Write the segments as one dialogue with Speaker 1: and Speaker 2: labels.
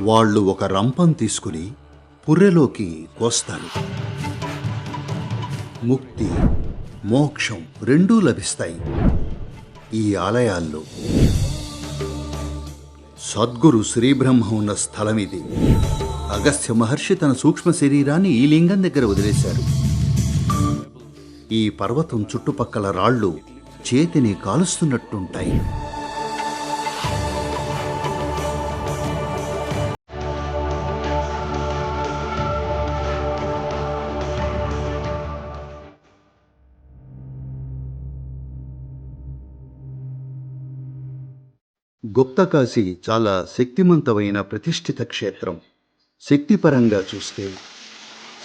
Speaker 1: వాళ్ళు ఒక రంపం తీసుకుని పుర్రెలోకి కోస్తారు. ముక్తి మోక్షం రెండూ లభిస్తాయి. ఈ ఆలయాల్లో సద్గురు శ్రీబ్రహ్మ ఉన్న స్థలం ఇది అగస్త్య మహర్షి తన సూక్ష్మ శరీరాన్ని ఈ లింగం దగ్గర వదిలేశారు. ఈ పర్వతం చుట్టుపక్కల రాళ్ళు చేతిని కాలుస్తున్నట్టుంటాయి. గుప్తకాశి చాలా శక్తిమంతమైన ప్రతిష్ఠిత క్షేత్రం. శక్తిపరంగా చూస్తే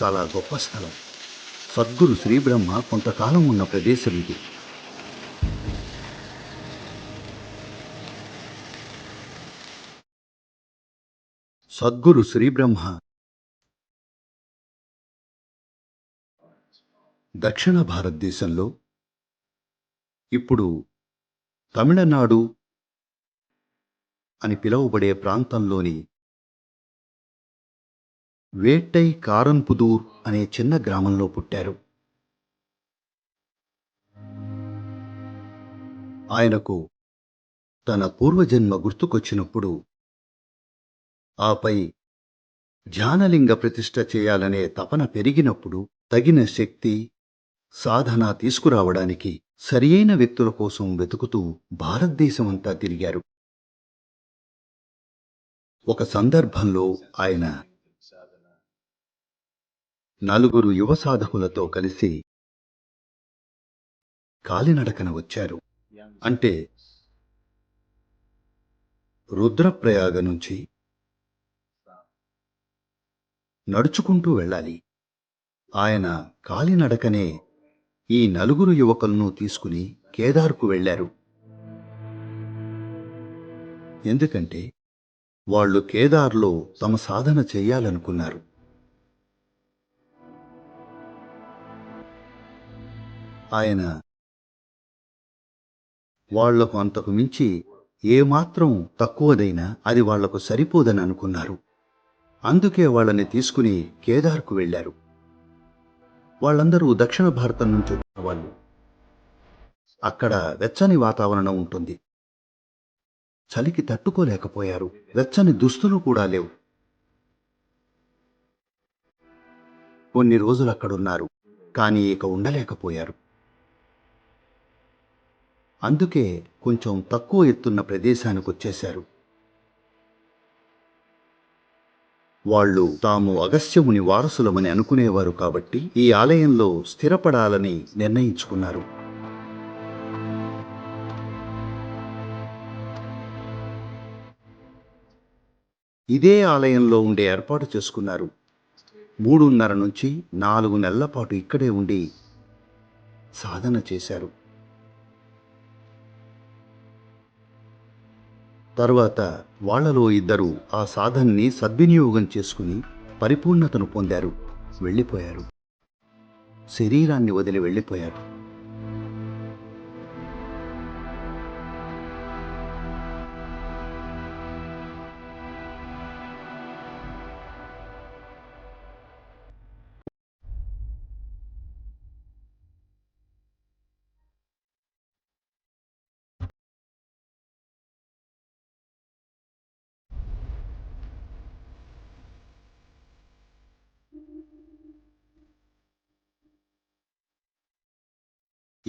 Speaker 1: చాలా గొప్ప స్థలం. సద్గురు శ్రీబ్రహ్మ కొంతకాలం ఉన్న ప్రదేశం ఇది. సద్గురు శ్రీబ్రహ్మ దక్షిణ భారతదేశంలో ఇప్పుడు తమిళనాడు అని పిలువబడే ప్రాంతంలోని వేట్టై కారన్పుదూర్ అనే చిన్న గ్రామంలో పుట్టారు. ఆయనకు తన పూర్వజన్మ గుర్తుకొచ్చినప్పుడు ఆపై ధ్యానలింగ ప్రతిష్ట చేయాలనే తపన పెరిగినప్పుడు తగిన శక్తి సాధన తీసుకురావడానికి సరియైన వ్యక్తుల కోసం వెతుకుతూ భారతదేశమంతా తిరిగారు. ఒక సందర్భంలో ఆయన నలుగురు యువ సాధకులతో కలిసి కాలినడకన వచ్చారు. అంటే రుద్రప్రయాగ నుంచి నడుచుకుంటూ వెళ్ళాలి. ఆయన కాలినడకనే ఈ నలుగురు యువకులను తీసుకుని కేదార్కు వెళ్ళారు. ఎందుకంటే వాళ్ళు కేదార్లో తమ సాధన చెయ్యాలనుకున్నారు ఆయన వాళ్ళకు అంతకు మించి ఏమాత్రం తక్కువదైనా అది వాళ్ళకు సరిపోదని అనుకున్నారు. అందుకే వాళ్ళని తీసుకుని కేదార్కు వెళ్ళారు. వాళ్ళందరూ దక్షిణ భారతం నుంచి వాళ్ళు. అక్కడ వెచ్చని వాతావరణం ఉంటుంది. చలికి తట్టుకోలేకపోయారు. వెచ్చని దుస్తులు కూడా లేవు. కొన్ని రోజులు అక్కడున్నారు కానీ ఇక ఉండలేకపోయారు. అందుకే కొంచెం తక్కువ ఎత్తున్న ప్రదేశానికి వచ్చేశారు. వాళ్ళు తాము అగస్త్యముని వారసులమని అనుకునేవారు కాబట్టి ఈ ఆలయంలో స్థిరపడాలని నిర్ణయించుకున్నారు. ఇదే ఆలయంలో ఉండే ఏర్పాటు చేసుకున్నారు. మూడున్నర నుంచి నాలుగు నెలల పాటు ఇక్కడే ఉండి సాధన చేశారు. తర్వాత వాళ్ళలో ఇద్దరు ఆ సాధనని సద్వినియోగం చేసుకుని పరిపూర్ణతను పొందారు. వెళ్ళిపోయారు. శరీరాన్ని వదిలి వెళ్ళిపోయారు.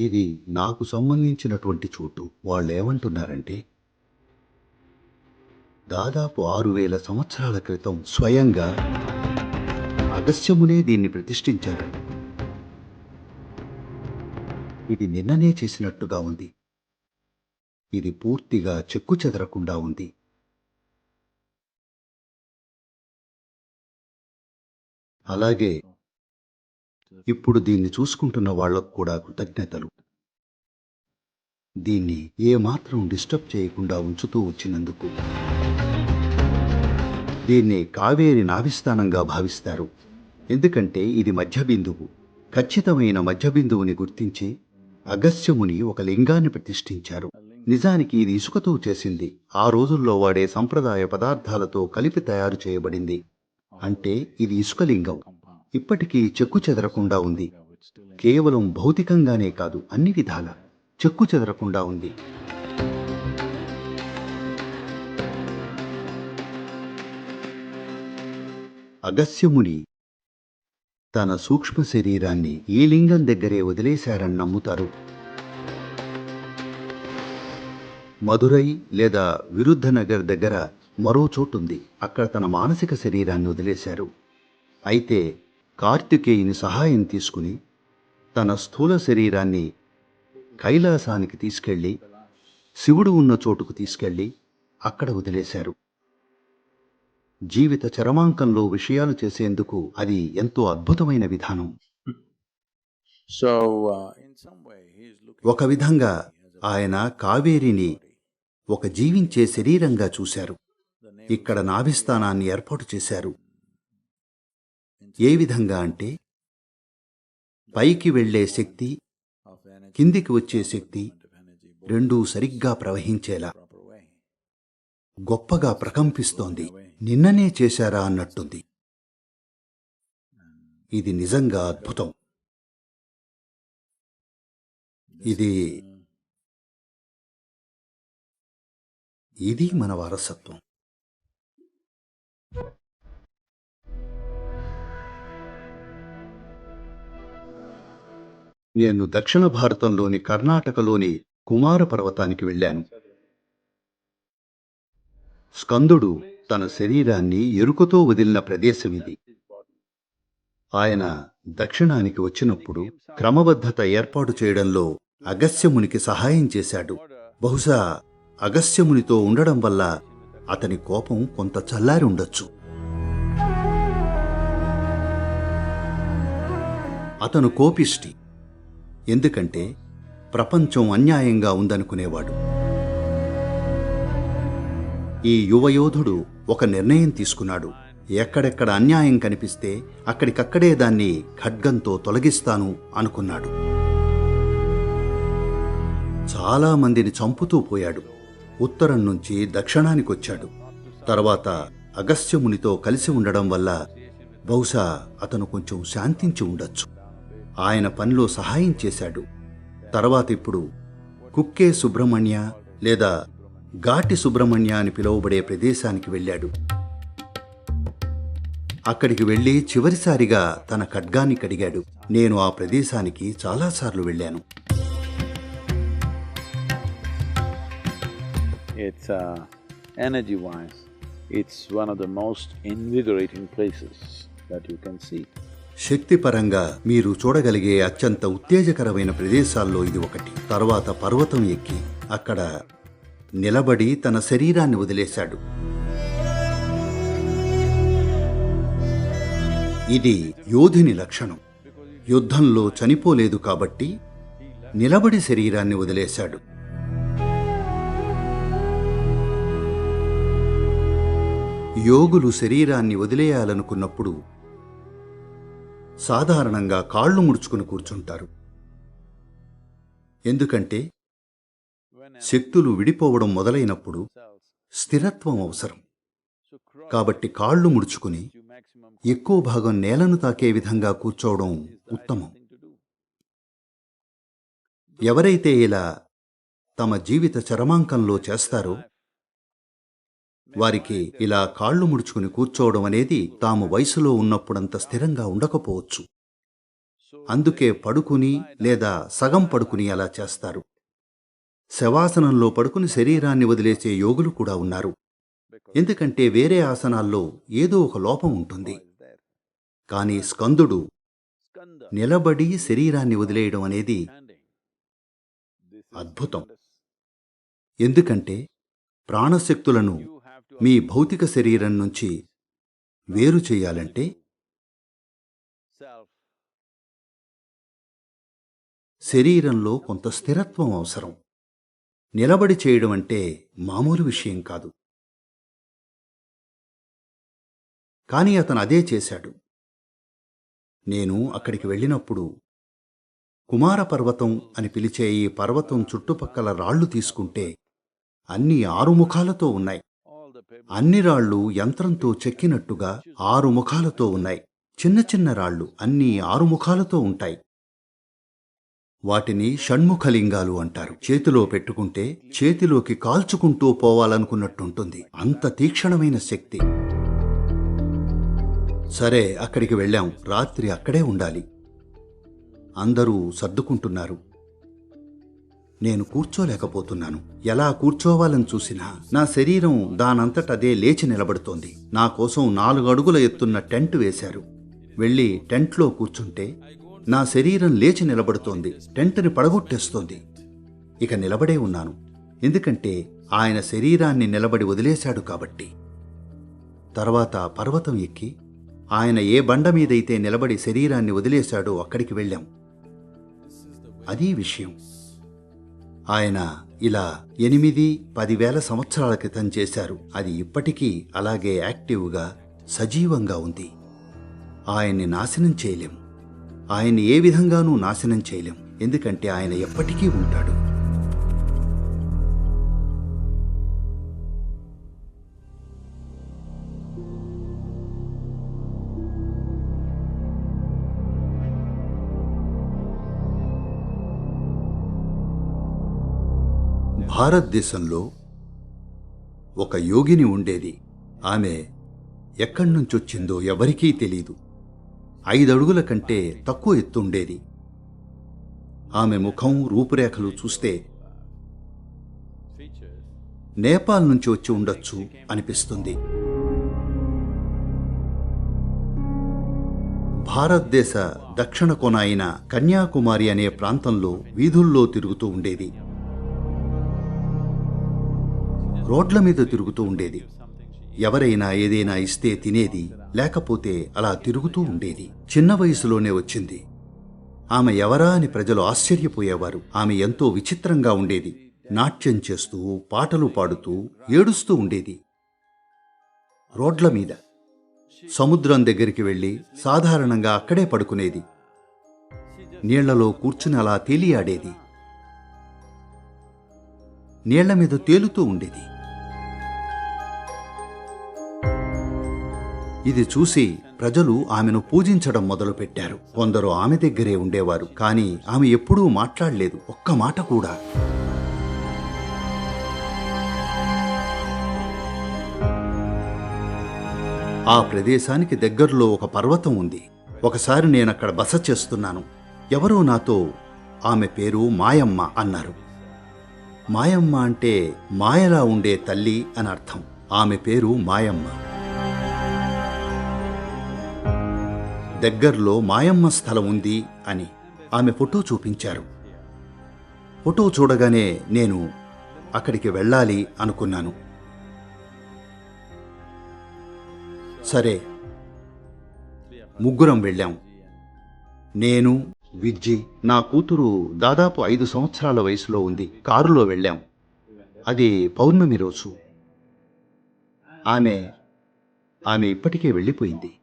Speaker 1: ఇది నాకు సంబంధించినటువంటి చోటు. వాళ్ళు ఏమంటున్నారంటే దాదాపు ఆరు వేల సంవత్సరాల క్రితం స్వయంగా అగస్త్యమునే దీన్ని ప్రతిష్ఠించారు. ఇది నిన్ననే చేసినట్టుగా ఉంది. ఇది పూర్తిగా చెక్కు చెదరకుండా ఉంది. అలాగే ఇప్పుడు దీన్ని చూసుకుంటున్న వాళ్ళకు కూడా కృతజ్ఞతలు. దీన్ని ఏమాత్రం డిస్టర్బ్ చేయకుండా ఉంచుతూ వచ్చినందుకు. దీన్ని కావేరి నాభిస్థానంగా భావిస్తారు. ఎందుకంటే ఇది మధ్యబిందువు. ఖచ్చితమైన మధ్యబిందువుని గుర్తించి అగస్త్యముని ఒక లింగాన్ని ప్రతిష్ఠించారు. నిజానికి ఇది ఇసుకతో చేసింది. ఆ రోజుల్లో వాడే సంప్రదాయ పదార్థాలతో కలిపి తయారు చేయబడింది. అంటే ఇది ఇసుక లింగం. ఇప్పటికీ చెక్కు చెదరకుండా ఉంది. కేవలం భౌతికంగానే కాదు అన్ని విధాలా. చెక్కు చెదరకుండా ఉంది. అగస్యముని తన సూక్ష్మ శరీరాన్ని ఈ లింగం దగ్గరే వదిలేశారని నమ్ముతారు. మధురై లేదా విరుద్ధనగర్ దగ్గర మరో చోటుంది. అక్కడ తన మానసిక శరీరాన్ని వదిలేశారు. అయితే కార్తికేయుని సహాయం తీసుకుని తన స్థూల శరీరాన్ని కైలాసానికి తీసుకెళ్ళి శివుడు ఉన్న చోటుకు తీసుకెళ్ళి అక్కడ వదిలేశారు. జీవిత చరమాంకంలో విషయాలు చేసేందుకు అది ఎంతో అద్భుతమైన విధానం.
Speaker 2: Uh,
Speaker 1: ఒక విధంగా ఆయన కావేరిని ఒక జీవించే శరీరంగా చూశారు. ఇక్కడ నాభిస్థానాన్ని ఏర్పాటు చేశారు. ఏ విధంగా అంటే పైకి వెళ్ళే శక్తి కిందికి వచ్చే శక్తి రెండూ సరిగ్గా ప్రవహించేలా. గొప్పగా ప్రకంపిస్తోంది. నిన్ననే చేశారా అన్నట్టుంది. ఇది నిజంగా అద్భుతం. ఇది ఇది మన వారసత్వం. నేను దక్షిణ భారతంలోని కర్ణాటకలోని కుమార పర్వతానికి వెళ్ళాను. స్కందుడు తన శరీరాన్ని ఎరుకతో వదిలిన ప్రదేశం ఇది. ఆయన దక్షిణానికి వచ్చినప్పుడు క్రమబద్ధత ఏర్పాటు చేయడంలో అగస్యమునికి సహాయం చేశాడు. బహుశా అగస్యమునితో ఉండడం వల్ల అతని కోపం కొంత చల్లారి ఉండొచ్చు. అతను కోపిష్టి. ఎందుకంటే ప్రపంచం అన్యాయంగా ఉందనుకునేవాడు. ఈ యువయోధుడు ఒక నిర్ణయం తీసుకున్నాడు. ఎక్కడెక్కడ అన్యాయం కనిపిస్తే అక్కడికక్కడే దాన్ని ఖడ్గంతో తొలగిస్తాను అనుకున్నాడు. చాలా మందిని చంపుతూ పోయాడు. ఉత్తరం నుంచి దక్షిణానికొచ్చాడు తర్వాత అగస్త్యమునితో కలిసి ఉండడం వల్ల బహుశా అతను కొంచెం శాంతించి ఉండొచ్చు. ఆయన పనిలో సహాయం చేశాడు. తర్వాత ఇప్పుడు కుక్కే సుబ్రహ్మణ్య లేదా ఘాటి సుబ్రహ్మణ్య అని పిలువబడే ప్రదేశానికి వెళ్ళాడు. అక్కడికి వెళ్ళి చివరిసారిగా తన ఖడ్గాన్ని కడిగాడు. నేను ఆ ప్రదేశానికి చాలాసార్లు వెళ్ళాను.
Speaker 2: It's uh, energy wise, it's one of the most invigorating places that you can see.
Speaker 1: శక్తిపరంగా మీరు చూడగలిగే అత్యంత ఉత్తేజకరమైన ప్రదేశాల్లో ఇది ఒకటి. తర్వాత పర్వతం ఎక్కి అక్కడ నిలబడి తన శరీరాన్ని వదిలేశాడు. ఇది యోధుని లక్షణం. యుద్ధంలో చనిపోలేదు కాబట్టి నిలబడి శరీరాన్ని వదిలేశాడు. యోగులు శరీరాన్ని వదిలేయాలనుకున్నప్పుడు సాధారణంగా కాళ్ళు ముడుచుకుని కూర్చుంటారు. ఎందుకంటే శక్తులు విడిపోవడం మొదలైనప్పుడు స్థిరత్వం అవసరం. కాబట్టి కాళ్ళు ముడుచుకుని ఎక్కువ భాగం నేలను తాకే విధంగా కూర్చోవడం ఉత్తమం. ఎవరైతే ఇలా తమ జీవిత చరమాంకంలో చేస్తారో వారికి ఇలా కాళ్ళు ముడుచుకుని కూర్చోవడం అనేది తాము వయసులో ఉన్నప్పుడంత స్థిరంగా ఉండకపోవచ్చు. అందుకే పడుకుని లేదా సగం పడుకుని అలా చేస్తారు. శవాసనంలో పడుకుని శరీరాన్ని వదిలేసే యోగులు కూడా ఉన్నారు. ఎందుకంటే వేరే ఆసనాల్లో ఏదో ఒక లోపం ఉంటుంది. కానీ స్కందుడు నిలబడి శరీరాన్ని వదిలేయడం అనేది అద్భుతం. ఎందుకంటే ప్రాణశక్తులను మీ భౌతిక శరీరం నుంచి వేరు చేయాలంటే శరీరంలో కొంత స్థిరత్వం అవసరం. నిలబడి చేయడం అంటే మామూలు విషయం కాదు. కానీ అతను అదే చేశాడు. నేను అక్కడికి వెళ్ళినప్పుడు కుమార పర్వతం అని పిలిచే ఈ పర్వతం చుట్టుపక్కల రాళ్ళు తీసుకుంటే అన్ని ఆరు ముఖాలతో ఉన్నాయి. అన్ని రాళ్ళు యంత్రంతో చెక్కినట్టుగా ఆరు ముఖాలతో ఉన్నాయి. చిన్న చిన్న రాళ్ళు అన్ని ఆరు ముఖాలతో ఉంటాయి. వాటిని షణ్ముఖలింగాలు అంటారు. చేతిలో పెట్టుకుంటే చేతిలోకి కాల్చుకుంటూ పోవాలనుకున్నట్టుంటుంది. అంత తీక్షణమైన శక్తి. సరే అక్కడికి వెళ్ళాం. రాత్రి అక్కడే ఉండాలి. అందరూ సర్దుకుంటున్నారు. నేను కూర్చోలేకపోతున్నాను. ఎలా కూర్చోవాలని చూసినా నా శరీరం దానంతట అదే లేచి నిలబడుతోంది. నా కోసం నాలుగు అడుగుల ఎత్తున్న టెంట్ వేశారు. వెళ్ళి టెంట్లో కూర్చుంటే నా శరీరం లేచి నిలబడుతోంది. టెంట్ని పడగొట్టేస్తోంది. ఇక నిలబడే ఉన్నాను. ఎందుకంటే ఆయన శరీరాన్ని నిలబడి వదిలేశాడు కాబట్టి. తర్వాత పర్వతం ఎక్కి ఆయన ఏ బండ మీదైతే నిలబడి శరీరాన్ని వదిలేశాడో అక్కడికి వెళ్ళాం. అదీ విషయం. ఆయన ఇలా ఎనిమిది పదివేల సంవత్సరాల క్రితం చేశారు. అది ఇప్పటికీ అలాగే యాక్టివ్గా సజీవంగా ఉంది. ఆయన్ని నాశనం చేయలేం. ఆయన్ని ఏ విధంగానూ నాశనం చేయలేం. ఎందుకంటే ఆయన ఎప్పటికీ ఉంటాడు. భారతదేశంలో ఒక యోగిని ఉండేది. ఆమె ఎక్కడి నుంచొచ్చిందో ఎవరికీ తెలీదు. ఐదడుగుల కంటే తక్కువ ఎత్తుండేది ఆమె ముఖం రూపురేఖలు చూస్తే నేపాల్ నుంచి వచ్చి ఉండొచ్చు అనిపిస్తుంది. భారతదేశ దక్షిణ కొన అయిన కన్యాకుమారి అనే ప్రాంతంలో వీధుల్లో తిరుగుతూ ఉండేది. రోడ్ల మీద తిరుగుతూ ఉండేది. ఎవరైనా ఏదైనా ఇస్తే తినేది లేకపోతే అలా తిరుగుతూ ఉండేది. చిన్న వయసులోనే వచ్చింది. ఆమె ఎవరా అని ప్రజలు ఆశ్చర్యపోయేవారు. ఆమె ఎంతో విచిత్రంగా ఉండేది. నాట్యం చేస్తూ పాటలు పాడుతూ ఏడుస్తూ ఉండేది. రోడ్ల మీద. సముద్రం దగ్గరికి వెళ్ళి సాధారణంగా అక్కడే పడుకునేది. నీళ్ళలో కూర్చుని అలా తేలియాడేది. నీళ్ళ మీద తేలుతూ ఉండేది. ఇది చూసి ప్రజలు ఆమెను పూజించడం మొదలుపెట్టారు. కొందరు ఆమె దగ్గరే ఉండేవారు కానీ ఆమె ఎప్పుడూ మాట్లాడలేదు ఒక్క మాట కూడా. ఆ ప్రదేశానికి దగ్గరలో ఒక పర్వతం ఉంది. ఒకసారి నేనక్కడ బస చేస్తున్నాను. ఎవరో నాతో ఆమె పేరు మాయమ్మ అన్నారు. మాయమ్మ అంటే మాయలా ఉండే తల్లి అని అర్థం. ఆమె పేరు మాయమ్మ. దగ్గరలో మాయమ్మ స్థలం ఉంది అని ఆమె ఫోటో చూపించారు. ఫోటో చూడగానే నేను అక్కడికి వెళ్ళాలి అనుకున్నాను. సరే ముగ్గురం వెళ్ళాం. నేను విజ్జి. నా కూతురు దాదాపు ఐదు సంవత్సరాల వయసులో ఉంది. కారులో వెళ్ళాం. అది పౌర్ణమి రోజు. ఆమె ఆమె ఇప్పటికే వెళ్ళిపోయింది.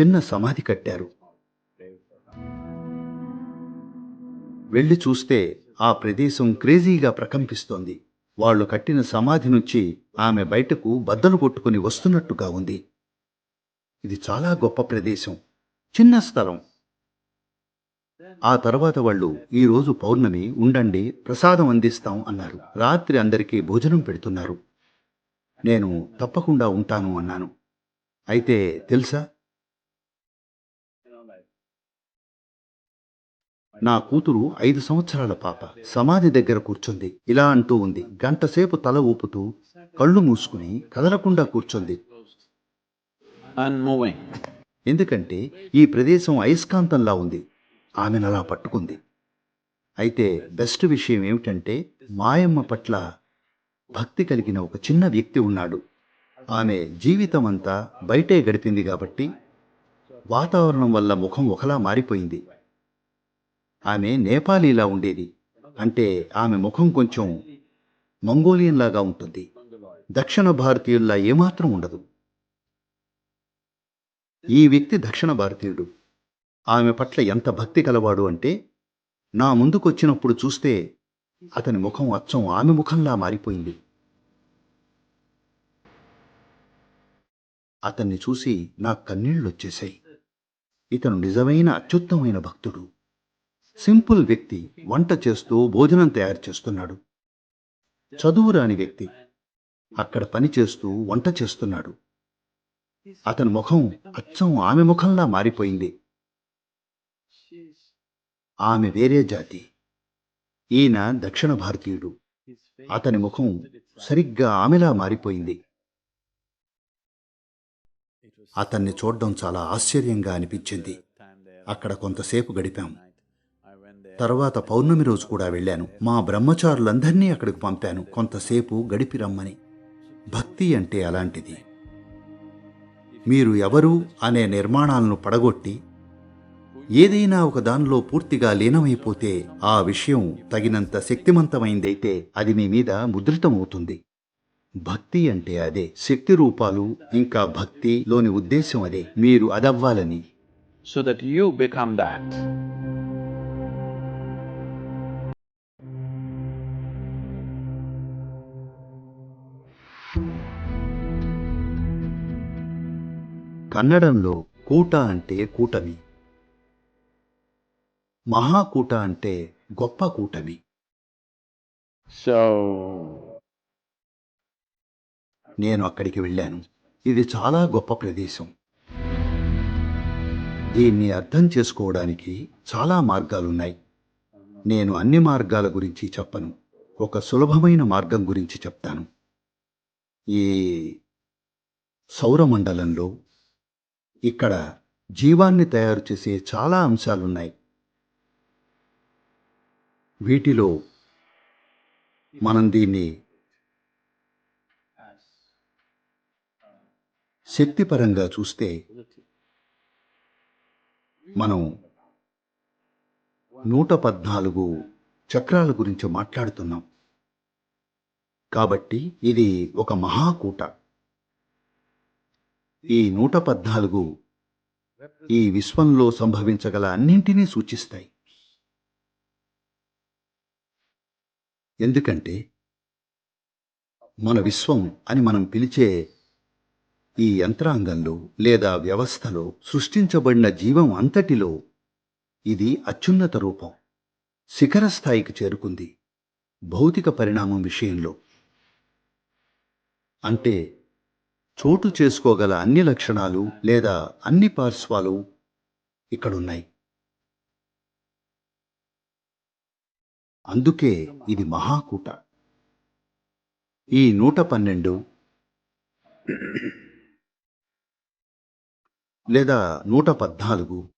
Speaker 1: చిన్న సమాధి కట్టారు. వెళ్ళి చూస్తే ఆ ప్రదేశం క్రేజీగా ప్రకంపిస్తోంది. వాళ్ళు కట్టిన సమాధి నుంచి ఆమె బయటకు బద్దలు కొట్టుకుని వస్తున్నట్టుగా ఉంది. ఇది చాలా గొప్ప ప్రదేశం. చిన్న స్థలం. ఆ తర్వాత వాళ్ళు ఈ రోజు పౌర్ణమి ఉండండి ప్రసాదం అందిస్తాం అన్నారు. రాత్రి అందరికీ భోజనం పెడుతున్నారు. నేను తప్పకుండా ఉంటాను అన్నాను. అయితే తెలుసా? నా కూతురు ఐదు సంవత్సరాల పాప. సమాధి దగ్గర కూర్చుంది. ఇలా అంటూ ఉంది. గంటసేపు తల ఊపుతూ కళ్ళు మూసుకుని కదలకుండా కూర్చుంది. ఎందుకంటే ఈ ప్రదేశం అయస్కాంతంలా ఉంది. ఆమెను అలా పట్టుకుంది. అయితే బెస్ట్ విషయం ఏమిటంటే మాయమ్మ పట్ల భక్తి కలిగిన ఒక చిన్న వ్యక్తి ఉన్నాడు. ఆమె జీవితం అంతా బయటే గడిపింది కాబట్టి వాతావరణం వల్ల ముఖం ఒకలా మారిపోయింది. ఆమె నేపాలీలా ఉండేది. అంటే ఆమె ముఖం కొంచెం మంగోలియన్ లాగా ఉంటుంది. దక్షిణ భారతీయుల్లా ఏమాత్రం ఉండదు. ఈ వ్యక్తి దక్షిణ భారతీయుడు. ఆమె పట్ల ఎంత భక్తి కలవాడు అంటే నా ముందుకొచ్చినప్పుడు చూస్తే అతని ముఖం అచ్చం ఆమె ముఖంలా మారిపోయింది. అతన్ని చూసి నా కన్నీళ్ళొచ్చేశాయి. ఇతను నిజమైన అత్యుత్తమైన భక్తుడు. సింపుల్ వ్యక్తి వంట చేస్తూ భోజనం తయారు చేస్తున్నాడు. చదువు రాని వ్యక్తి. అక్కడ పని చేస్తూ వంట చేస్తున్నాడు. అతని ముఖం అచ్చం ఆమె ముఖంలా మారిపోయింది. ఆమె వేరే జాతి. ఈయన దక్షిణ భారతీయుడు. అతని ముఖం సరిగ్గా ఆమెలా మారిపోయింది. అతన్ని చూడడం చాలా ఆశ్చర్యంగా అనిపించింది. అక్కడ కొంతసేపు గడిపాం. తర్వాత పౌర్ణమి రోజు కూడా వెళ్ళాను. మా బ్రహ్మచారులందరినీ అక్కడికి పంపాను. కొంతసేపు గడిపి రమ్మని. భక్తి అంటే అలాంటిది. మీరు ఎవరు అనే నిర్మాణాలను పడగొట్టి ఏదైనా ఒక దానిలో పూర్తిగా లీనమైపోతే ఆ విషయం తగినంత శక్తివంతమైందైతే అది మీ మీద ముద్రితమవుతుంది. భక్తి అంటే అదే. శక్తి రూపాలు ఇంకా భక్తిలోని ఉద్దేశం అదే. మీరు అదవ్వాలని.
Speaker 2: So that you become that.
Speaker 1: కన్నడంలో కూట అంటే కూటమి. మహాకూట అంటే గొప్ప కూటమి.
Speaker 2: So,
Speaker 1: నేను అక్కడికి వెళ్ళాను. ఇది చాలా గొప్ప ప్రదేశం. దీన్ని అర్థం చేసుకోవడానికి చాలా మార్గాలున్నాయి. నేను అన్ని మార్గాల గురించి చెప్పను. ఒక సులభమైన మార్గం గురించి చెప్తాను. ఈ సౌరమండలంలో ఇక్కడ జీవాన్ని తయారు చేసే చాలా అంశాలున్నాయి. వీటిలో మనం దీన్ని శక్తిపరంగా చూస్తే మనం నూట పద్నాలుగు చక్రాల గురించి మాట్లాడుతున్నాం. కాబట్టి ఇది ఒక మహాకూట. ఈ నూట పద్నాలుగు ఈ విశ్వంలో సంభవించగల అన్నింటినీ సూచిస్తాయి. ఎందుకంటే మన విశ్వం అని మనం పిలిచే ఈ యంత్రాంగంలో లేదా వ్యవస్థలో సృష్టించబడిన జీవం అంతటిలో ఇది అత్యున్నత రూపం శిఖర స్థాయికి చేరుకుంది భౌతిక పరిణామం విషయంలో. అంటే చోటు చేసుకోగల అన్ని లక్షణాలు లేదా అన్ని పార్శ్వాలు ఇక్కడున్నాయి. అందుకే ఇది మహాకూట. ఈ నూట పన్నెండు లేదా నూట పద్నాలుగు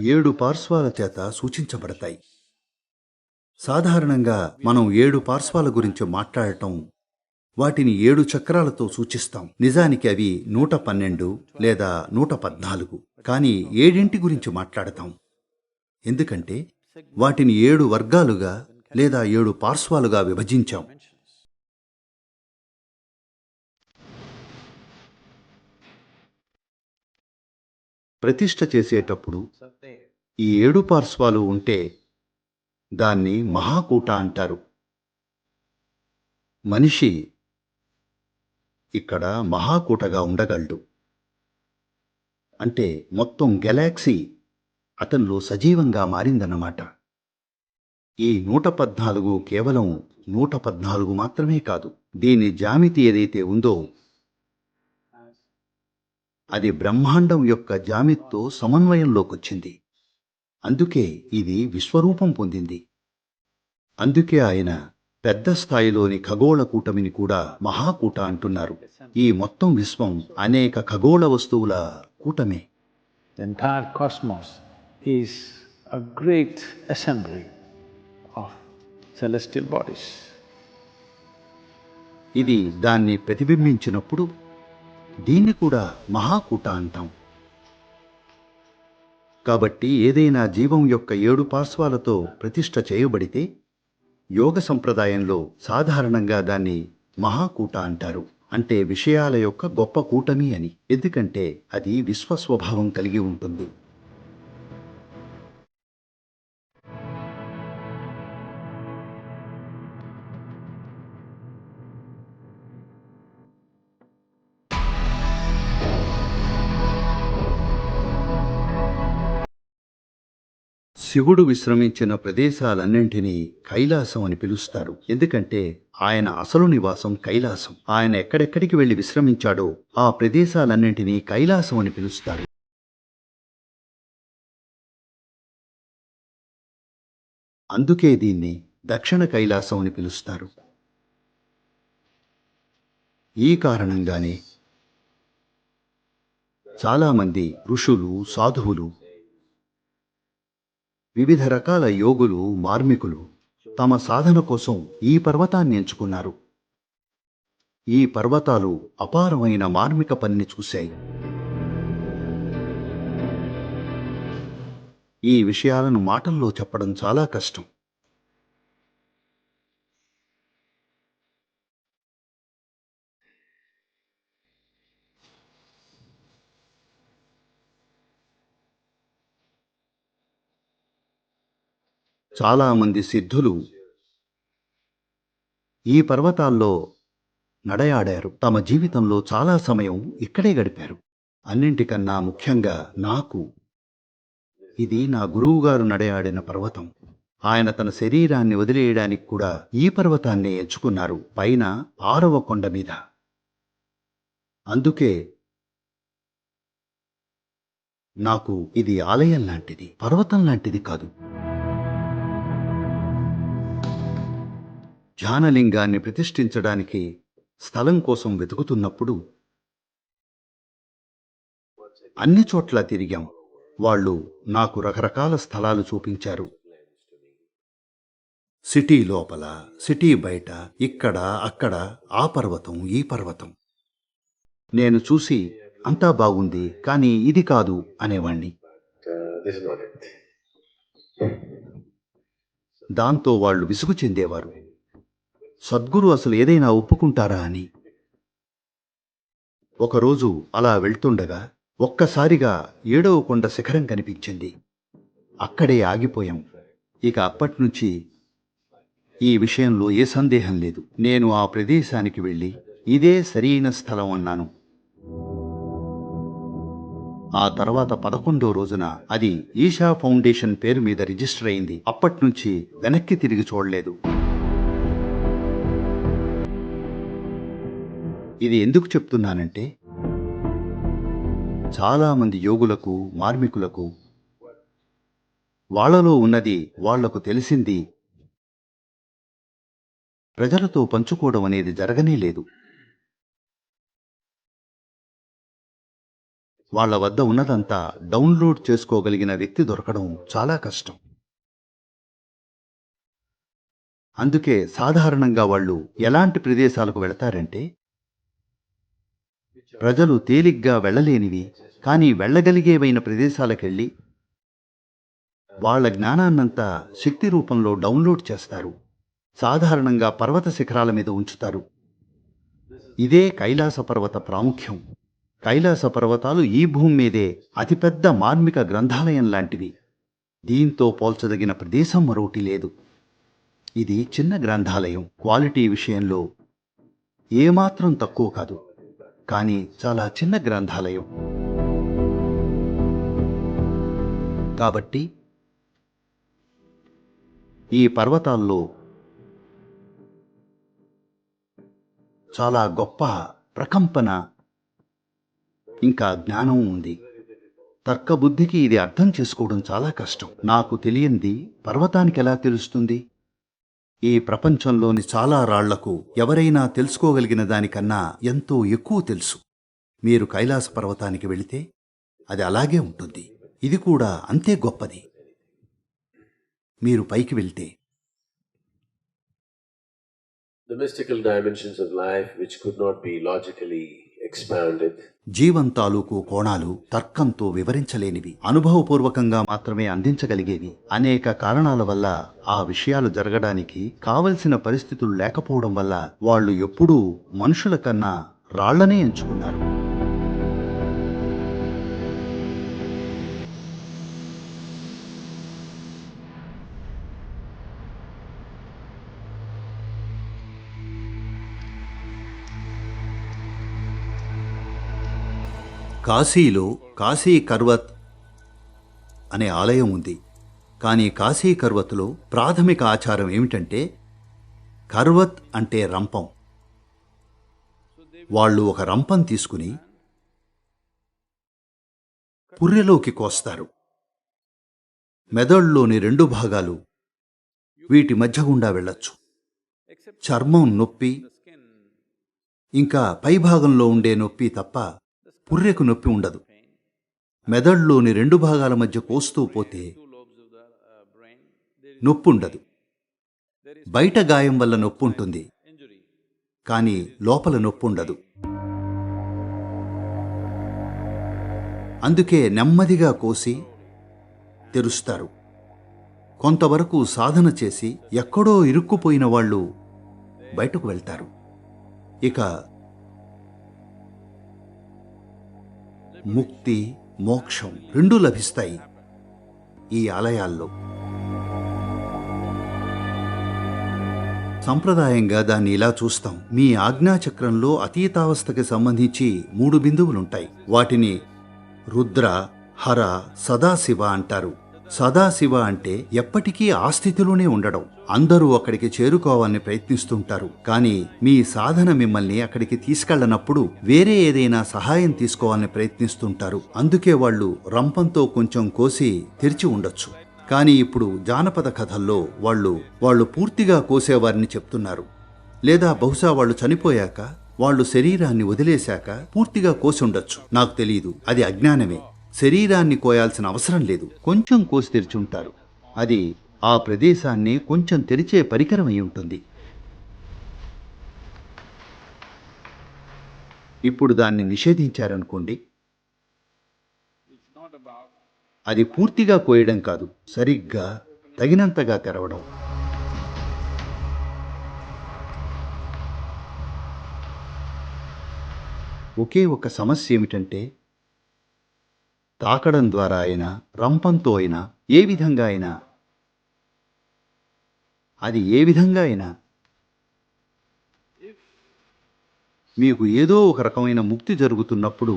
Speaker 1: ఏడు పార్శ్వాల చేత సూచించబడతాయి. సాధారణంగా మనం ఏడు పార్శ్వాల గురించి మాట్లాడటం వాటిని ఏడు చక్రాలతో సూచిస్తాం. నిజానికి అవి నూట పన్నెండు లేదా నూట పద్నాలుగు. కానీ ఏడింటి గురించి మాట్లాడతాం. ఎందుకంటే వాటిని ఏడు వర్గాలుగా లేదా ఏడు పార్శ్వాలుగా విభజించాం. ప్రతిష్ట చేసేటప్పుడు ఈ ఏడు పార్శ్వాలు ఉంటే దాన్ని మహాకూట అంటారు. మనిషి ఇక్కడ మహాకూటగా ఉండగలడు. అంటే మొత్తం గెలాక్సీ అతనిలో సజీవంగా మారిందన్నమాట. ఈ నూట పద్నాలుగు కేవలం నూట పద్నాలుగు మాత్రమే కాదు దీని జామితి ఏదైతే ఉందో అది బ్రహ్మాండం యొక్క జామిత్తో సమన్వయంలోకొచ్చింది. అందుకే ఇది విశ్వరూపం పొందింది. అందుకే ఆయన పెద్ద స్థాయిలోని ఖగోళ కూటమిని కూడా మహాకూట అంటున్నారు. ఈ మొత్తం విశ్వం అనేక ఖగోళ వస్తువుల కూటమే.
Speaker 2: The entire is a great assembly of celestial bodies.
Speaker 1: ఇది దాన్ని ప్రతిబింబించినప్పుడు దీన్ని కూడా మహాకూట అంటాం. కాబట్టి ఏదైనా జీవం యొక్క ఏడు పార్శ్వాలతో ప్రతిష్ట చేయబడితే యోగ సంప్రదాయంలో సాధారణంగా దాన్ని మహాకూట అంటారు. అంటే విషయాల యొక్క గొప్ప కూటమి అని. ఎందుకంటే అది విశ్వ స్వభావం కలిగి ఉంటుంది. శివుడు విశ్రమించిన ప్రదేశాలన్నింటినీ కైలాసం అని పిలుస్తారు. ఎందుకంటే ఆయన అసలు నివాసం కైలాసం. ఆయన ఎక్కడెక్కడికి వెళ్ళి విశ్రమించాడో ఆ ప్రదేశాలన్నింటినీ కైలాసం అని పిలుస్తారు. అందుకే దీన్ని దక్షిణ కైలాసం అని పిలుస్తారు. ఈ కారణంగానే చాలామంది ఋషులు సాధువులు వివిధ రకాల యోగులు మార్మికులు తమ సాధన కోసం ఈ పర్వతాన్ని ఎంచుకున్నారు. ఈ పర్వతాలు అపారమైన మార్మిక పనిని చూశాయి. ఈ విషయాలను మాటల్లో చెప్పడం చాలా కష్టం. చాలామంది సిద్ధులు ఈ పర్వతాల్లో నడయాడారు. తమ జీవితంలో చాలా సమయం ఇక్కడే గడిపారు. అన్నింటికన్నా ముఖ్యంగా నాకు. ఇది నా గురువుగారు నడయాడిన పర్వతం. ఆయన తన శరీరాన్ని వదిలేయడానికి కూడా ఈ పర్వతాన్ని ఎంచుకున్నారు. పైన ఆరవ కొండ మీద. అందుకే నాకు ఇది ఆలయం లాంటిది పర్వతం లాంటిది కాదు. ధ్యానలింగాన్ని ప్రతిష్ఠించడానికి స్థలం కోసం వెతుకుతున్నప్పుడు అన్ని చోట్ల తిరిగాం. వాళ్ళు నాకు రకరకాల స్థలాలు చూపించారు. సిటీ లోపల సిటీ బయట ఇక్కడ అక్కడ ఆ పర్వతం ఈ పర్వతం. నేను చూసి అంతా బాగుంది కానీ ఇది కాదు అనేవాణ్ణి. దాంతో వాళ్ళు విసుగు చెందేవారు. సద్గురు అసలు ఏదైనా ఒప్పుకుంటారా అని. ఒకరోజు అలా వెళ్తుండగా ఒక్కసారిగా ఏడవ కొండ శిఖరం కనిపించింది. అక్కడే ఆగిపోయాం. ఇక అప్పటినుంచి ఈ విషయంలో ఏ సందేహం లేదు. నేను ఆ ప్రదేశానికి వెళ్ళి ఇదే సరైన స్థలం అన్నాను. ఆ తర్వాత పదకొండో రోజున అది ఈషా ఫౌండేషన్ పేరు మీద రిజిస్టర్ అయింది. అప్పటినుంచి వెనక్కి తిరిగి చూడలేదు. ఇది ఎందుకు చెప్తున్నానంటే చాలామంది యోగులకు మార్మికులకు వాళ్ళలో ఉన్నది వాళ్ళకు తెలిసింది ప్రజలతో పంచుకోవడం అనేది జరగనే లేదు. వాళ్ళ వద్ద ఉన్నదంతా డౌన్లోడ్ చేసుకోగలిగిన వ్యక్తి దొరకడం చాలా కష్టం. అందుకే సాధారణంగా వాళ్ళు ఎలాంటి ప్రదేశాలకు వెళతారంటే ప్రజలు తేలిగ్గా వెళ్ళలేనివి కానీ వెళ్ళగలిగేవైన ప్రదేశాలకెళ్ళి వాళ్ళ జ్ఞానాన్నంతా శక్తి రూపంలో డౌన్లోడ్ చేస్తారు. సాధారణంగా పర్వత శిఖరాల మీద ఉంచుతారు. ఇదే కైలాస పర్వత ప్రాముఖ్యం. కైలాస పర్వతాలు ఈ భూమి మీదే అతిపెద్ద మార్మిక గ్రంథాలయం లాంటివి. దీంతో పోల్చదగిన ప్రదేశం మరొకటి లేదు. ఇది చిన్న గ్రంథాలయం. క్వాలిటీ విషయంలో ఏమాత్రం తక్కువ కాదు. కానీ చాలా చిన్న గ్రంథాలయం. కాబట్టి ఈ పర్వతాల్లో చాలా గొప్ప ప్రకంపన ఇంకా జ్ఞానం ఉంది. తర్కబుద్ధికి ఇది అర్థం చేసుకోవడం చాలా కష్టం. నాకు తెలియంది పర్వతానికి ఎలా తెలుస్తుంది? ఈ ప్రపంచంలోని చాలా రాళ్ళకు ఎవరైనా తెలుసుకోగలిగిన దానికన్నా ఎంతో ఎక్కువ తెలుసు. మీరు కైలాస పర్వతానికి వెళితే అది అలాగే ఉంటుంది. ఇది కూడా అంతే గొప్పది. మీరు పైకి వెళ్తే
Speaker 3: The mystical dimensions of life, which could not be logically
Speaker 1: జీవం తాలూకు కోణాలు తర్కంతో వివరించలేనివి అనుభవపూర్వకంగా మాత్రమే అందించగలిగేవి. అనేక కారణాల వల్ల ఆ విషయాలు జరగడానికి కావలసిన పరిస్థితులు లేకపోవడం వల్ల వాళ్ళు ఎప్పుడూ మనుషుల కన్నా రాళ్ళనే ఎంచుకున్నారు. కాశీలో కాశీ కర్వత్ అనే ఆలయం ఉంది. కానీ కాశీ కర్వత్లో ప్రాథమిక ఆచారం ఏమిటంటే కర్వత్ అంటే రంపం. వాళ్ళు ఒక రంపం తీసుకుని పుర్రెలోకి కోస్తారు. మెదడులోని రెండు భాగాలు వీటి మధ్య గుండా వెళ్ళొచ్చు. చర్మం నొప్పి ఇంకా పైభాగంలో ఉండే నొప్పి తప్ప పుర్రెకు నొప్పి ఉండదు. మెదడులోని రెండు భాగాల మధ్య కోస్తూ పోతే నొప్పుండదు. బయట గాయం వల్ల నొప్పుంటుంది. కానీ లోపల నొప్పుండదు. అందుకే నెమ్మదిగా కోసి తెరుస్తారు. కొంతవరకు సాధన చేసి ఎక్కడో ఇరుక్కుపోయిన వాళ్ళు బయటకు వెళ్తారు. ఇక ముక్తి మోక్షం రెండూ లభిస్తాయి ఈ ఆలయాల్లో. సంప్రదాయంగా దాన్ని ఇలా చూస్తాం. మీ ఆజ్ఞాచక్రంలో అతీతావస్థకి సంబంధించి మూడు బిందువులుంటాయి. వాటిని రుద్ర హర సదాశివ అంటారు. సదాశివ అంటే ఎప్పటికీ ఆ స్థితిలోనే ఉండడం. అందరూ అక్కడికి చేరుకోవాలని ప్రయత్నిస్తుంటారు. కానీ మీ సాధన మిమ్మల్ని అక్కడికి తీసుకెళ్ళనప్పుడు వేరే ఏదైనా సహాయం తీసుకోవాలని ప్రయత్నిస్తుంటారు. అందుకే వాళ్ళు రంపంతో కొంచెం కోసి తెరిచి ఉండొచ్చు. కానీ ఇప్పుడు జానపద కథల్లో వాళ్ళు వాళ్ళు పూర్తిగా కోసేవారిని చెప్తున్నారు. లేదా బహుశా వాళ్ళు చనిపోయాక వాళ్ళు శరీరాన్ని వదిలేశాక పూర్తిగా కోసి ఉండొచ్చు. నాకు తెలియదు అది అజ్ఞానమే. శరీరాన్ని కోయాల్సిన అవసరం లేదు. కొంచెం కోసి తెరిచి ఉంటారు అది ఆ ప్రదేశాన్ని కొంచెం తెరిచే పరికరం అయి ఉంటుంది. ఇప్పుడు దాన్ని నిషేధించారనుకోండి. అది పూర్తిగా కోయడం కాదు. సరిగ్గా తగినంతగా తెరవడం. ఒకే ఒక సమస్య ఏమిటంటే తాకడం ద్వారా అయినా రంపంతో అయినా ఏ విధంగా అయినా అది ఏ విధంగా అయినా మీకు ఏదో ఒక రకమైన ముక్తి జరుగుతున్నప్పుడు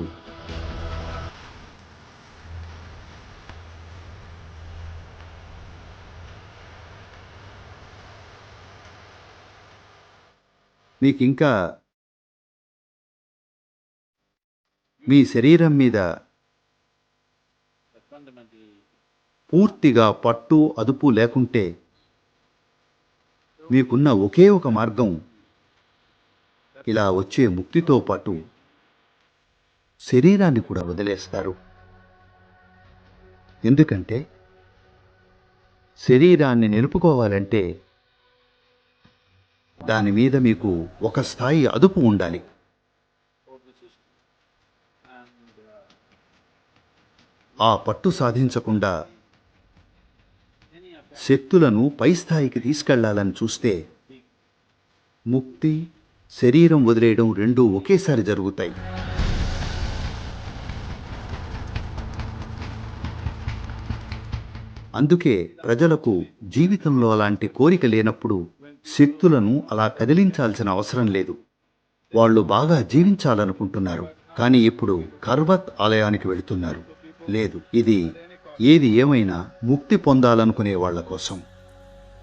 Speaker 1: మీకు ఇంకా మీ శరీరం మీద పూర్తిగా పట్టు అదుపు లేకుంటే మీకున్న ఒకే ఒక మార్గం ఇలా వచ్చే ముక్తితో పాటు శరీరాన్ని కూడా వదిలేస్తారు. ఎందుకంటే శరీరాన్ని నిలుపుకోవాలంటే దాని మీద మీకు ఒక స్థాయి అదుపు ఉండాలి. ఆ పట్టు సాధించకుండా శక్తులను పై స్థాయికి తీసుకెళ్ళాలని చూస్తే ముక్తి శరీరం వదిలేయడం రెండూ ఒకేసారి జరుగుతాయి. అందుకే ప్రజలకు జీవితంలో అలాంటి కోరిక లేనప్పుడు శక్తులను అలా కదిలించాల్సిన అవసరం లేదు. వాళ్ళు బాగా జీవించాలనుకుంటున్నారు. కానీ ఇప్పుడు కర్వత్ ఆలయానికి వెళుతున్నారు. లేదు ఇది ఏది ఏమైనా ముక్తి పొందాలనుకునే వాళ్ళ కోసం.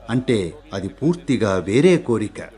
Speaker 1: అంటే అది పూర్తిగా వేరే కోరిక.